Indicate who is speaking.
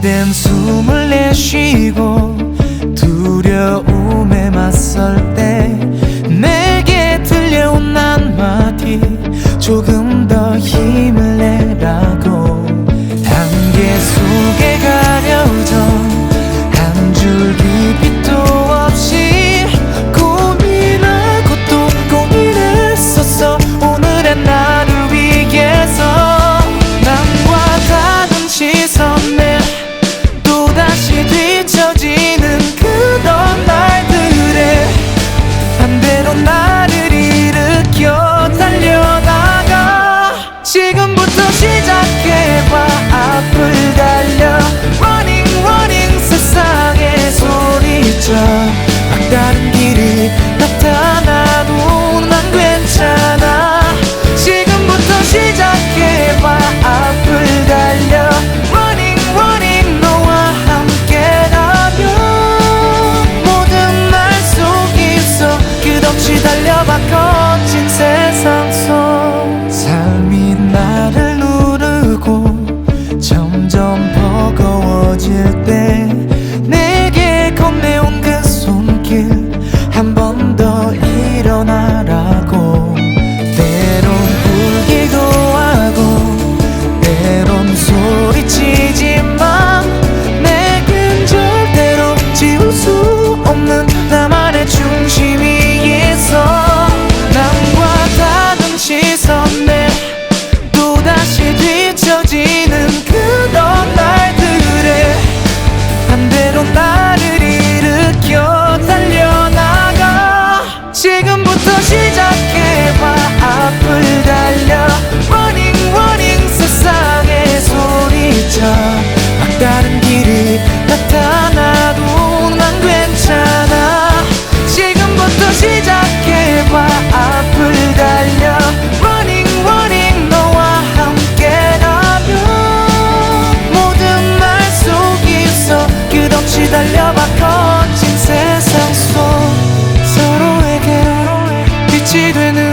Speaker 1: 그댄 숨을 내쉬고 두려움에 맞설 때 내게 들려온 난 마디 조금 더 힘을 내. 없이 달려봐 거친 세상 속 서로에게 빛이 되는